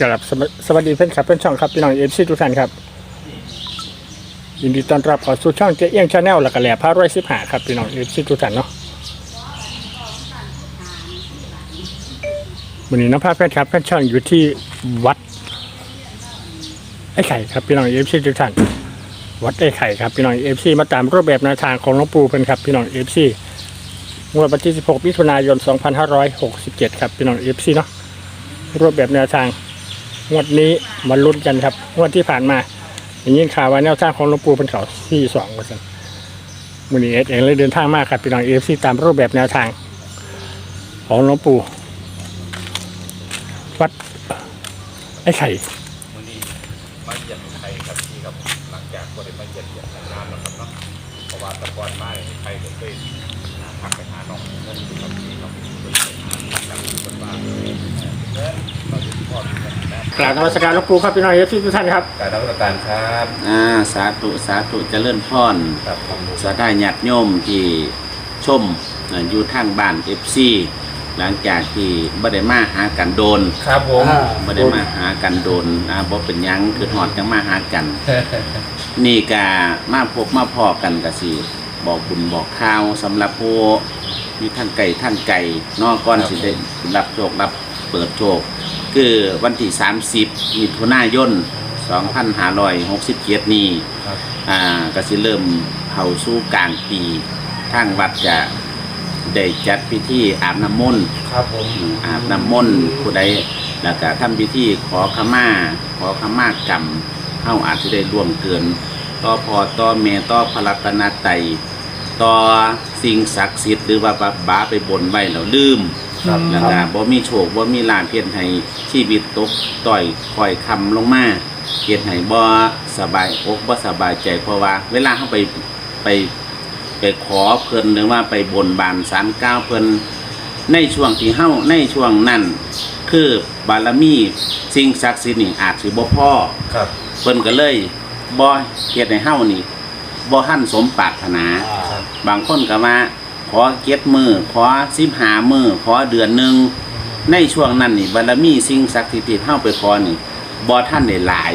กราบสวสวัสดีเพื่อนครับเพื่อนช่องครับพี่น้องเอฟซีทุกท่านครับยินดีต้อนรับเข้าสู่ช่องเจ๊เอี้ยงชาแนลและกแหล่พระร้อยสิบหาครับพี่น้องเอฟซีทุกท่านเนาะวันนี้น้องพาแฟนครับเพื่อนช่องอยู่ที่วัดไอ้ไข่ครับพี่น้องเอฟซีทุกท่านวัดไอ้ไข่ครับพี่น้องเอฟซีมาตามรูปแบบแนวทางของหลวงปู่เป็นครับพี่น้องเอฟซีงวดวันที่ 16มิถุนายน 2567 ครับพี่น้องเอฟซีเนาะรูปแบบแนวทาง งวดนี้มาลุ้นกันครับงวดที่ผ่านมาอย่างนี้ข่าวว่าแนวทางของหลวงปู่เป็นเขาที่สองเปอร์เซ็นต์มือนี้เอสเองเลยเดินทางมากครับพี่น้องเอฟซีตามรูปแบบแนวทาง ของหลวงปู่วัดไอ้ไข่มื่อนี้มาเหยียบไทยครับที่ครับหลังจากก็ได้มาเหยียบเหยียบนานแล้วครับเนาะเพราะว่าตะกอนมาเนี่ยไทยก็เคยพักไปหาน้องเงินอยู่กับที่น้องเคยไปหาจากคนบ้านเงินเราจะพ่อที่นั่นน กราบนมัสการหลวงปู่ครับพี่น้องเอฟซีทุกท่านครับการนักวิชาการครับอ่าสาธุสาธุเจริญพรครับผมสาได้ญาติโยมที่ชมอ่าอยู่ทางบ้านเอฟซีหลังจากที่บ่ได้มาหากันโดนครับผม บ่ได้มาหากันโดนอ่าบ่เป็นหยังคือหอดจังมาหากัน นี่กามาพบมาพอกันกะสิบอกบุญบอกข่าวสำหรับผู้มีท่านไก่ท่านไก่เนอกก้อนสิได้รับโชครับ เปิดโชค คือวันที่ 30มิถุนายน2567 นี้ครับอ่าก็สิเริ่มเข้าสู่กลางปีทางวัดจะได้จัดพิธีอาบน้ำมนต์ ครับผมอืมอาบน้ำมนต์ผู้ใดแล้วก็ทำพิธีขอขมาขอขมากรรมเฮาอาจจะได้ร่วมเกิน ต่อพอต่อแม่ต่อพระรัตนตรัยต่อสิ่งศักดิ์สิทธิ์หรือว่าบาบาไปบนไว้แล้วลืม ครับ แล้วก็บ่มีโชคบ่มีลาภเพียนให้ชีวิตตกต่อยคอยคำลงมาเฮ็ดให้บ่สบายอกบ่สบายใจเพราะว่า เวลาเฮาไปไปไปขอเพิ่นหรือว่าไปบนบานศาลกล่าวเพิ่นในช่วงที่เฮาในช่วงนั้น คือบารมีสิ่งศักดิ์สิทธิ์นี่อาจสิบ่พอครับเพิ่นก็เลยบ่เฮ็ดให้เฮานี่บ่ทันสมปรารถนาครับบางคนก็ว่า ขอเก็ดมือขอสิบหามือขอเดือนหนึ่งในช่วงนั้นนี่บารมีสิ่งศักดิ์สิทธิ์ที่เฮาไปขอนี่บ่ท่านได้หลาย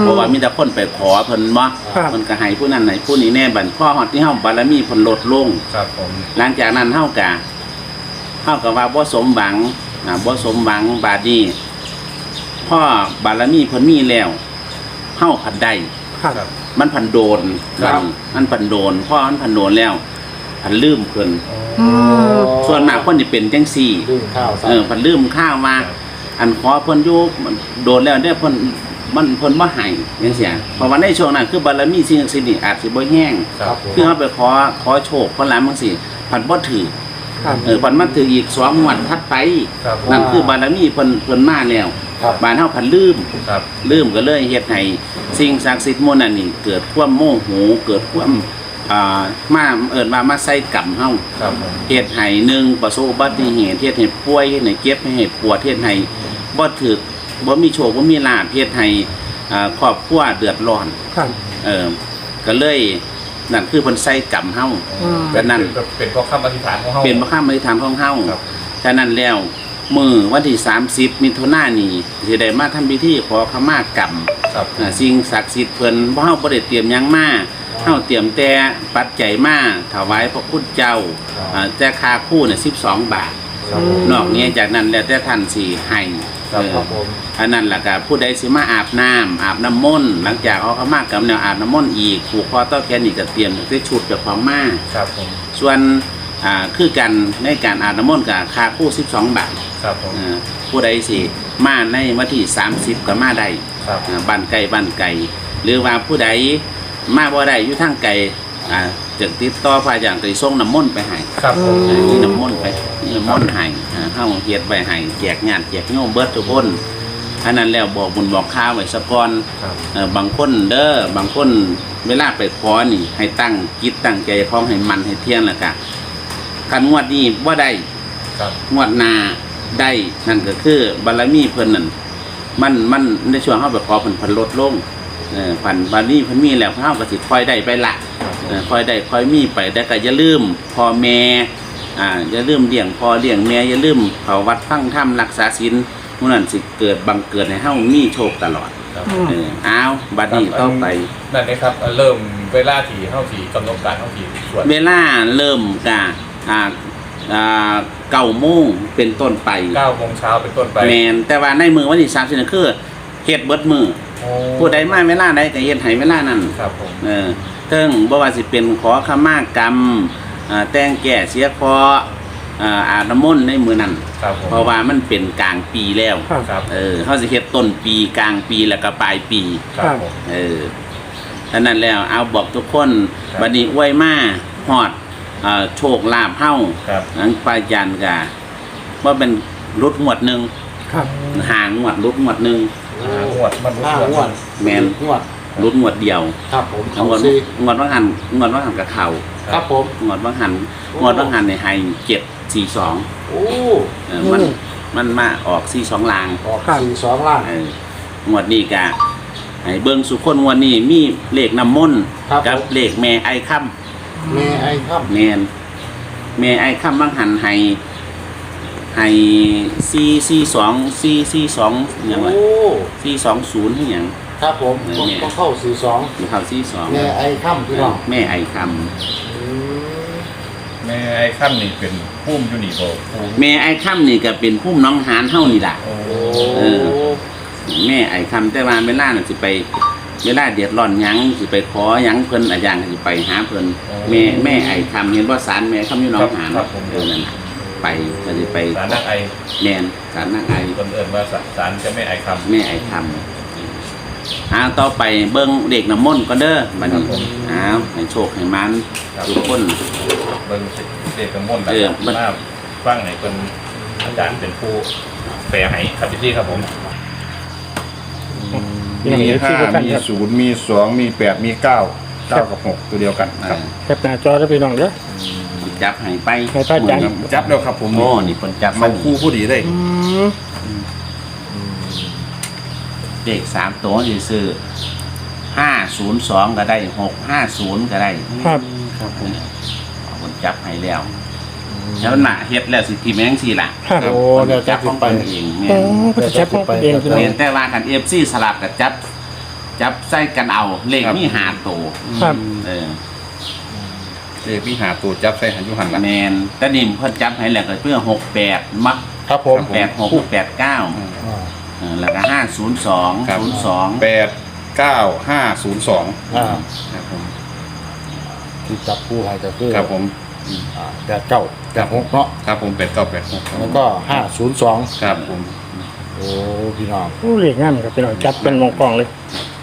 เพราะว่ามีแต่คนไปขอเพิ่นบ่ครับ เพิ่นก็ให้ผู้นั้นให้ผู้นี้แน่บัดพ่อฮอดที่เฮาบารมีเพิ่นลดลง ครับผม หลังจากนั้นเฮาก็เฮาก็ว่าบ่สมหวังนะบ่สมหวังบาดนี้พ่อบารมีเพิ่นมีแล้วเฮาผัดได้ ครับครับมันพันโดนครับ มันพันโดนพ่อมันพันโดนแล้ว พันลืมเพิ่นอืม ส่วนมากคนจะเป็นจังซี่ ดื่มข้าวเออพันลืมข้าวมาอันขอเพิ่นอยู่มันโดนแล้วเนี่ยเพิ่นมันเพิ่นบ่ให้จังซี่เพราะว่าในช่วงนั้นคือบารมีสิ่งศักดิ์สิทธิ์นี่อาจสิบ่แห้ง ครับผม คือเฮาไปขอขอโชคเพิ่นหลายบางสิพันบ่ถือครับ เออพันมาถืออีกสองงวดถัดไปครับผมนั่นคือบารมีเพิ่นเพิ่นมาแล้วครับ บ้านเฮาพันลืม ครับ ลืมก็เลยเฮ็ดให้สิ่งศักดิ์สิทธิ์หมู่นั้นนี่เกิดความโมโหเกิดความ อ่ามาเอิ้นว่ามาใส่กรรมเฮาครับผมเฮ็ดให้หนึ่งประสบอุบัติเหตุเฮ็ดให้ป่วยเฮ็ดให้เจ็บเฮ็ดปวดเฮ็ดให้บ่ถึกบ่มีโชคบ่มีลาภเฮ็ดให้อ่าครอบครัวเดือดร้อน ครับเออก็เลยนั่นคือเพิ่นใส่กรรมเฮา อืมก็นั่นเป็นเพราะคำอธิษฐานของเฮาเป็นบ่ข้ามอธิษฐานของเฮาครับ ฉะนั้นแล้วมื้อวันที่ 30 มิถุนายนนี้สิได้มาทำพิธีขอขมากรรมครับ อ่าสิ่งศักดิ์สิทธิ์เพิ่นบ่เฮาบ่ได้เตรียมหยังมา เฮาเตรียมแต่ปัจจัยมาถวายพระพุทธเจ้าอ่าแต่ค่าคู่น่ะ12บาท ครับผม นอกเหนี้จากนั้นแล้วแต่ท่านสิให้ครับเออครับผม อันนั้นล่ะก็ผู้ใดสิมาอาบน้ำอาบน้ำมนต์หลังจากเขาเขามากกับแนวอาบน้ำมนต์อีกผูกคอต้อแขนอีกก็เตรียมได้ชุดจากความมาครับผม ส่วนอ่าคือกันในการอาบน้ำมนต์กับค่าคู่12 บาทครับผม เออผู้ใดสิมาในวันที่ 30 ก็มาได้ครับ อ่าบ้านไกลบ้านไกลหรือว่าผู้ใด มาบ่ได้อยู่ทางไกลอ่าจึงติดต่อพระอาจารย์ก็สิส่งน้ำมนต์ไปให้ครับผมเออนี่น้ำมนต์ไปนี่น้ำมนต์ให้อ่าเฮาเฮ็ดไว้ให้แจกงานแจกโยมเบิดทุกคนอันนั้นแล้วบอกบุญบอกข้าวไว้สะก่อน ครับ เออบางคนเด้อบางคนเวลาไปขอนี่ ให้ตั้งจิตตั้งใจคล้องให้มันให้เที่ยงแล้วก็คันงวดนี้บ่ได้ครับ งวดหน้าได้นั่นก็คือบารมีเพิ่นนั่นมันมันในช่วงเฮาไปขอเพิ่นเพิ่นลดลง เออพันบารมีเพิ่นมีแล้วเฮาก็สิค่อยได้ไปละเอ่อค่อยได้ค่อยมีไปแต่ก็อย่าลืมพ่อแม่อ่าอย่าลืมเลี้ยงพ่อเลี้ยงแม่อย่าลืมเขาวัดฟังธรรมรักษาศีลมื้อนั้นสิเกิดบังเกิดให้เฮามีโชคตลอดครับอืมเอออ้าวบัดนี้ต่อไป นั่นนะครับเริ่มเวลาที่เข้าที่กำหนดการเข้าที่สวด เวลาเริ่มกะอ่าอ่าเก้าโมงเป็นต้นไปเก้าโมงเช้าเป็นต้นไป แมนแต่ว่าในมือวันที่สามสิบนี่คือเฮ็ดเบิดมือโอ้ ผู้ใดมาเวลาใดก็เฮ็ดให้เวลานั้นครับผมเออเทิงบ่ว่าสิเป็นขอขมากรรมอ่าแต่งแก่เสียเคราะห์อ่าอาบน้ำมนต์ในมือนั้นครับผม เพราะว่ามันเป็นกลางปีแล้ว ครับครับเออเฮาสิเฮ็ดต้นปีกลางปีแล้วก็ปลายปี ครับผม เออฉะนั้นแล้วเอาบอกทุกคนครับบัดนี้อวยมาฮอดอ่าโชคลาภเฮาครับ หลังปลายยันกะว่าเป็นรุดหมวดหนึ่งครับ หางหมวดรุดหมวดหนึ่ง อ่างวดมันห้างวดแมน งวดรุดหมวดเดียวครับผมงเขาวดซีงวดว่างหันงวดว่างหันกับเขาครับผม งวดว่างหันโอ้งวดว่างหันในไฮเจ็ดสี่สองโอ้เออมันมันมาออกสี่สองลางออกสี่สองล้านเอองวดนี้กะให้เบิ้งสุขคนงวดนี้มีเลขน้ำมนต์ครับกับผม เลขแม่ไอค่แม่ไอ้ครับำแมนแม่ไอค่ำว่างหันให้ ให้สี่สี่สองสี่สี่สองอย่างไรโอ้สี่สองศูนย์ให้อย่าง ครับผมแม่ต้องต้องเข้าสี่สองอยู่ข่าวสี่สองแม่ไอ้ค่ำพี่น้องแม่ไอคอืมแม่ไอ้ขั้นนี่เป็นพุ่มยูนิโบภูมิำแม่ไอคำนี่ก็เป็นผู้น้องหานเท่านี่ล่ะโอ้โอ้เออแม่ไอคำแต่ว่าเวลาน่ะสิไปเวลาเดือดร้อนหยังสิไปขอหยังเพิ่นอาจารย์ก็สิไปหาเพิ่นแม่แม่ไอคำเห็นว่าสารแม่คำอยู่น้องหานเออนั่นน่ะ ไปก็สิไปสารนักไอแม่นสารนางไอคนเอิญว่าสารจะไม่ไอคำแม่ไอคำอ้าวต่อไปเบิ้งเด็กน้ำมนต์ก็เด้อบัดนี้อ้าวให้โชคให้มันทุกคนเบิ้งเด็กกระมวลเออมันมาฟังไหนเป็นอาจารย์เป็นผู้แปลให้ครับพี่ที่ครับผมพี่น้องมีเอฟซีห้าทุกท่านมีครับศูนย์มีสองมีแปดมีเก้าเก้ากับหกตัวเดียวกันครับแคปหน้าจอแล้วพี่น้องเด้อ จับให้ไปให้พระอาจารย์ จับแล้วครับ ผมโอ้นี่คนจับเขามาคู่ผู้ดีเลยอืมเด็กสามตัวนี่ซื้อห้าศูนย์สองก็ได้หกห้าศูนย์ก็ได้ครับครับผมคนจับให้แล้วแล้วน่ะเฮ็ดแล้วสิทีแมงสิล่ะครับโอ้เดี๋ยวจะจับขึ้ขอนงไปตนเองแม่โอ้นก็จะใช้พวกเองพี่น้องเห็นแต่ว่ากันเอฟซีสลับกับจับ จับใส่กันเอาเลขมีหาตัวครับ เออ เลขพี่หาตัวจับใส่หันอยุหันละ แมนแต่นี่เพิ่นจับให้แล้วก็เพื่อหกแปดมักครับผมแปดหกแปดเก้าอ่าเออแล้วก็ห้าศูนย์สองครับ ศูนย์สองแปดเก้าห้าศูนย์สองอ่า ครับผมที่จับผู้ให้ก็คือครับผมอ่าแปดเก้าแปดหกเนาะครับผมแปดเก้าแปดหกแล้วก็ห้าศูนย์สองครับผมโอ้พี่น้องผู้เรียกงามครับพี่น้องจับเป็นวงกลองเลยโอ้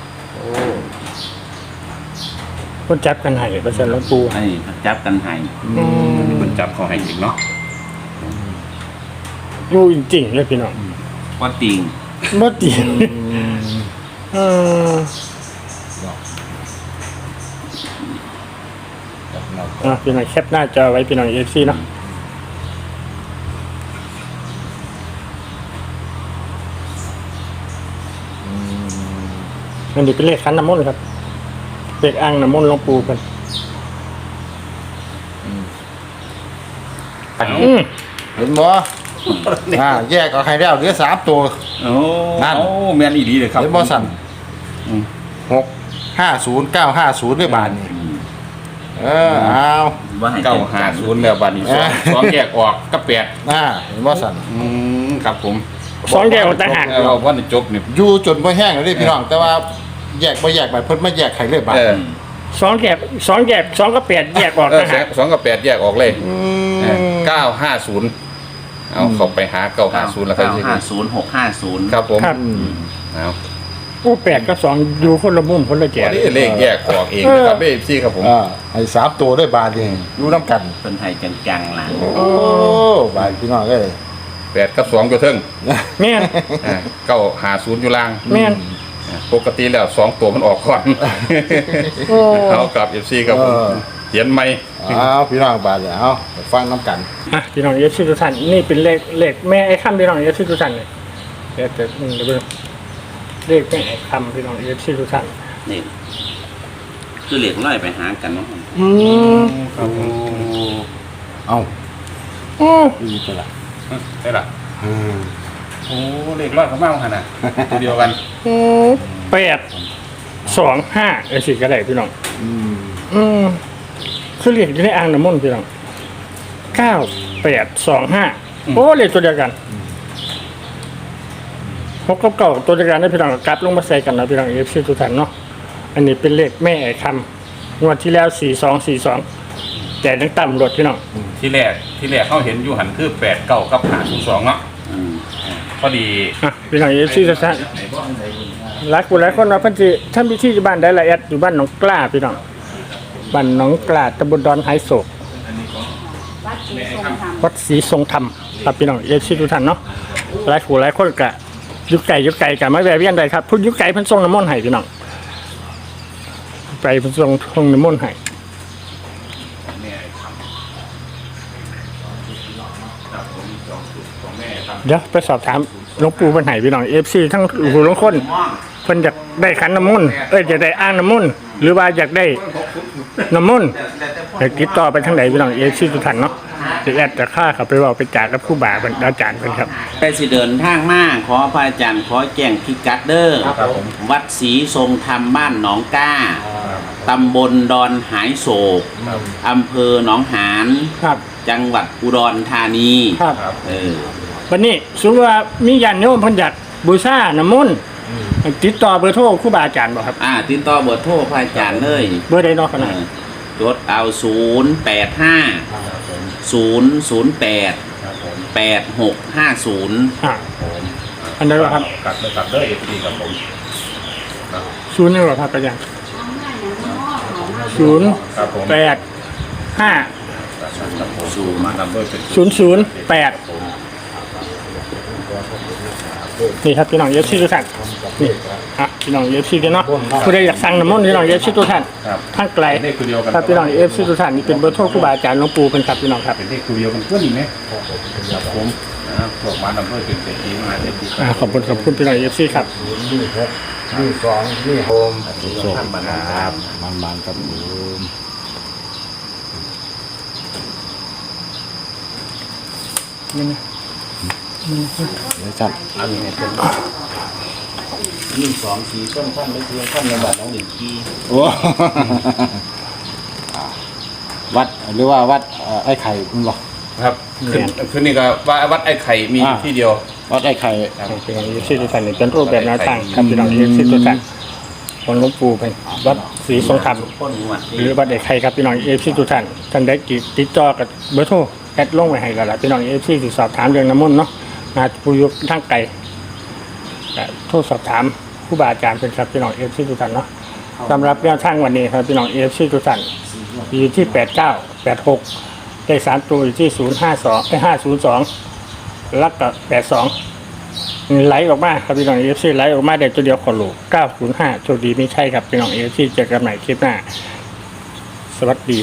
คนจับกันให้เปอร์เซ็นต์หลวงปู่ ไอ้จับกันให้อืมคนจับเขาให้อีกเนาะอยู่จริงๆเลยพี่น้องก็ติงบ่จริงเอออะพี่น้องแคปหน้าจอไว้พี่น้องเอฟซีเนาะอันนี้เป็นเลขคันน้ำมนต์ครับ เลขอ่างน้ำมนต์หลวงปู่กันอืมเห็นบ่อ่าแยกเอาให้แล้วเหลือสามตัว โอ้นั่น โอ้แมนอีดีเลยครับเห็นบ่สั่นหกห้าศูนย์เก้าห้าศูนย์ด้วยบาทนี่เออเอาว่าให้เก้าหาศูนย์แล้วบาทนี้สองสองแยกออกก็แปดอ่าเห็นบ่สั่น อืมครับผมสองแยกออกต่างหากเอาว่าในจบนี่อยู่จนบ่แห้งแล้วเด้พี่น้อง แต่ว่า แยกบ่แยกไปเพิ่นมาแยกให้เลยบาทเออสองแยกสองแยกสองก็แปดแยกออกเออต่างหากสองกับแปดแยกออกเลยอืมเก้าห้าศูนย์เอาเขาไปหาเก้าห้าศูนย์แล้วครับเก้าห้าศูนย์หกห้าศูนย์ครับผมครับเอาผู้แปดก็สองอยู่คนละมุมคนละแจอักนนี้เลขแยกออกเองนะครับเอฟซีครับผม อ่าให้สามตัวด้วยบาทนี่อยู่น้ำกัน เป็นไทยจังๆล่ะโอ้บาทพี่น้องเอ้ยแปดกับสองก็เทิงแม่นอ่าเก้าหาศูนย์อยู่ล่าง แม่นอ่า ปกติแล้วสองตัวมันออกก่อนโอ้เอากลับเอฟซีครับผมเขียนไหมเอาพี่น้องบาทเนี่ยเอาไปฟังน้ำกันอะพี่น้องเอฟซีทุกท่านนี่เป็นเลขเลขแม่ไอ้คำพี่น้องเอฟซีทุกท่านเลยเดี๋ยวจะอืมเดี๋ยวเบิ่งเลขแม่ไอ้คำพี่น้องเอฟซีทุกท่านนี่คือเหล็กร้อยไปหากันเนาะอืมโอ้เอาโอ้อีกแล้วได้ละอืม โอ้เลขร้อยเขาเมาขนาดตัวเดียวกันแปดสองห้าไอ้สิก็ได้พี่น้อง อืมอืมคือเรียกอยู่ในอ่างน้ำมนต์พี่น้องเก้าแปดสองห้าโอ้เลขตัวเดียวกันหกกับเก่าตัวเดียวกันได้พี่น้องกลับลงมาใส่กันนะพี่น้องเอฟซีทุกท่านเนาะอันนี้เป็นเลขแม่ไอ้คำงวดที่แล้วสี่สองสี่สองแต่ตั้งต่ำรถพี่น้องที่แรกที่แรกเขาเห็นอยู่หันคือแปดเก้ากับหาศูนย์สองเนาะอืม พอดีอะพี่น้องเอฟซีทุกท่านหลายคนหลายคนว่าเพันธิท่านพิธีที่บ้านได้ละเอียดอยู่บ้านหนองกล้าพี่น้องบ้านหนองกล้าตำบลดอนไฮโศกวัดศรีทรงธรรมวัดศรีทรงธรรมครับพี่น้องเอฟซีทุกท่านเนาะหลายผู้หลายคนกะยุคไก่ยุคไก่กะมาแวะเวียนได้ครับพูดยุคไก่เพิ่นส่งน้ำมนต์ให้พี่น้องไปเพิ่นส่งส่งน้ำมนต์ให้ เดี๋ยวไปสอบถามหลวงปู่เพิ่นให้พี่น้องเอฟซีทั้งหูหลวงคนเพิ่นอยากได้ขันน้ำมนต์เอ้ยอยากได้อ่างน้ำมนต์หรือว่าอยากได้น้ำมนต์อยากติดต่อไปทางไหนพี่น้องเอฟซีทุกท่านเนาะจะแอดจะค่าเขาไปเว่าไปจากกับผู้บ่าเป็นอาจารย์เพิ่นครับไปสิเดินทางมาขอพระอาจารย์ขอแจ้งพิกัดเด้อครับผมวัดศรีทรงธรรมบ้านหนองก้าตำบลดอนหายโศกครับอำเภอหนองหานครับ จังหวัดอุดรธานีครับเออวันนี้สมมติว่ามีญาติโยมเพิ่นอยากบูชาน้ำมนต์ติดต่อเบอร์โทรครูบาอาจารย์บ่ครับ อ่าติดต่อเบอร์โทรพระอาจารย์เลยเบอร์ใดเนาะขเอนาดอจดเอาศูนย์แปดห้าศูนย์ศูนย์แปดครับผมแปดหกห้าศูนย์อ่าอันนั้นเหรอครับกัดเลยกัดเลยเอฟซีครับผมศูนย์นี่เหรอครับอาจารย์ศูนย์ครับผมแปดห้า ครับผมสูมานำด้วยเป็นศูนย์ศูนย์แปดนี่ครับพี่น้องเอฟซีทุกท่านนี่อะพี่น้องเอฟซีเนาะผู้ใดอยากสั่งน้ำมนต์พี่น้องเอฟซีทุกท่านครับทางไกลเลขตัวเดียวกันครับพี่น้องเอฟซีทุกท่านนี่เป็นเบอร์โทรครูบาอาจารย์หลวงปู่เป็นครับพี่น้องครับเป็นเลขตัวเดียวกันเพื่อนอีกไหมครับผมนะครับพวกมานำด้วยเป็นเศรษฐีมหาเศรษฐีอ่าขอบคุณขอบคุณพี่น้องเอฟซีครับนี่สองนี่โฮมโชคครับมันมันครับผม เดี๋ยวจัดยิ่งสองสีต้นท่านไม่เทียงท่านในบัตรน้องหนึ่งกีโอ้อ่าวัดหรือว่าวัดเอ่อไอ้ไข่คุณบอก ครับขึ้นขึ้นนี่ก็ว่าวัดไอ้ไข่มีอ่า ที่เดียว วัดไอ้ไข่พี่น้องเอฟซีทุกท่านนี่เป็นรูปแบบแนวทางครับพี่น้องเอฟซีทุกท่านของหลวงปู่เป็นวัดศรีทรงธรรมพ้นหวัดหรือวัดเด็กไข่ครับพี่น้องเอฟซีทุกท่านท่านได้ติดต่อกับเบอร์โทร แอดลงไว้ให้กันละพี่น้องเอฟซีติสอบถามเรื่องน้ำมนต์เนาะมาผู้ยุทางไกลโทรสอบถามผู้บาอาจารย์เป็นครับพี่น้องเอฟซีทุกท่านเนาะสำหรับแนวทางวันนี้ครับพี่น้องเอฟซีทุกท่านอยู่ที่แปดเก้าแปดหกได้สามตัวอยู่ที่ศูนย์ห้าสองได้ห้าศูนย์สองล้วก็แปดสองไหลออกมาครับพี่น้องเอฟซีไหลออกมาได้ตัวเดียวขอโหลเก้าศูนย์ห้าโชคดีไม่ใช่ครับพี่น้องเอฟซีเจอกันใหม่คลิปหน้า สวัสดี